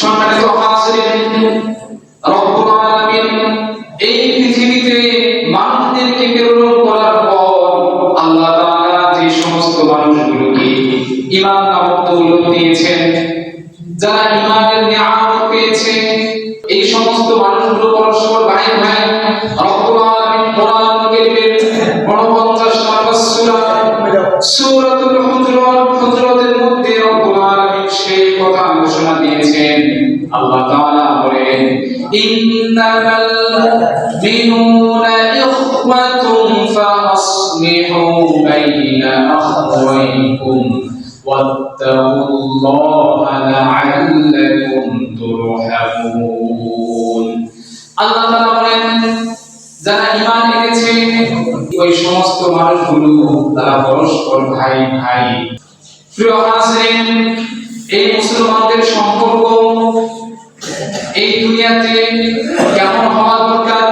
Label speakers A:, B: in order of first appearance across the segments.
A: সম্মানিত হাজিরিন, রব্বুল আলামিন, এই পৃথিবীতে মানুষদেরকে প্রেরণ করার পর আল্লাহ তাআলা যে সমস্ত মানুষগুলোকে ঈমান নামক দৌলত দিয়েছেন, যারা ঈমানের নিয়ামত পেয়েছে, এই সমস্ত মানুষগুলো পরস্পর ভাই ভাই রব্বুল আলামিন কোরআন কারীমের 49 নম্বর সূরা, সূরাতুল হুজুরাত, হুজুরাতের মধ্যে রব্বুল আলামিন সেই কথা ঘোষণা দিয়েছেন। আল্লাহ তাআলা বলেন ইন্নামাল মুমিনুনা ইখওয়াতুন ফাসলিহু বাইনা আখওয়াইকুম واتقوا الله لعلكم ترحمون আল্লাহ তাআলা বলেন যারা ঈমান এনেছে ওই সমস্ত মানুষগুলো তারা পরস্পর ভাই ভাই প্রিয় হাজিরিন এই মুসলমানদের সম্পর্ক এই দুনিয়াতে কেমন হওয়া দরকার?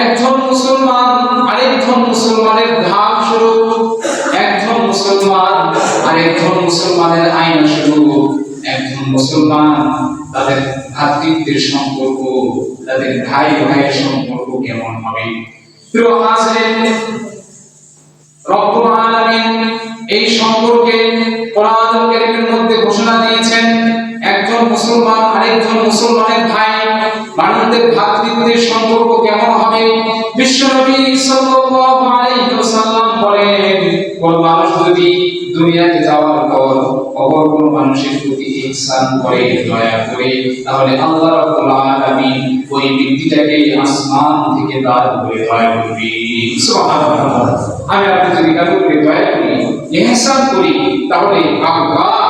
A: একজন মুসলমান আরেকজন মুসলমানের ধাপ স্বরূপ, একজন মুসলমান আরেকজন মুসলমানের আইন স্বরূপ, একজন মুসলমান তাদের ভ্রাতৃত্বের সম্পর্ক, তাদের ভাই ভাইয়ের সম্পর্ক কেমন হবে? এই সম্পর্কে কোরআন মধ্যে ঘোষণা একজন মুসলমান, আরেকজন মুসলমানের ভাই মানুষদের ভ্রাতৃত্বের সম্পর্ক কেমন হবে? বিশ্বনবী সাল্লাল্লাহু আলাইহি ওয়াসাল্লাম বলেন, কোন মানুষ যদি দুনিয়াতে যাওয়ার পর অপর কোন মানুষের প্রতি ইহসান করে, দয়া করে, তাহলে আল্লাহ রাব্বুল আলামিন ওই ব্যক্তিটাকে আসমান থেকে দান করে দয়া করবে। সুবহানাল্লাহ। আমি আপনি যদি কারও উপরে দয়া করি ইহসান করি, তাহলে আল্লাহ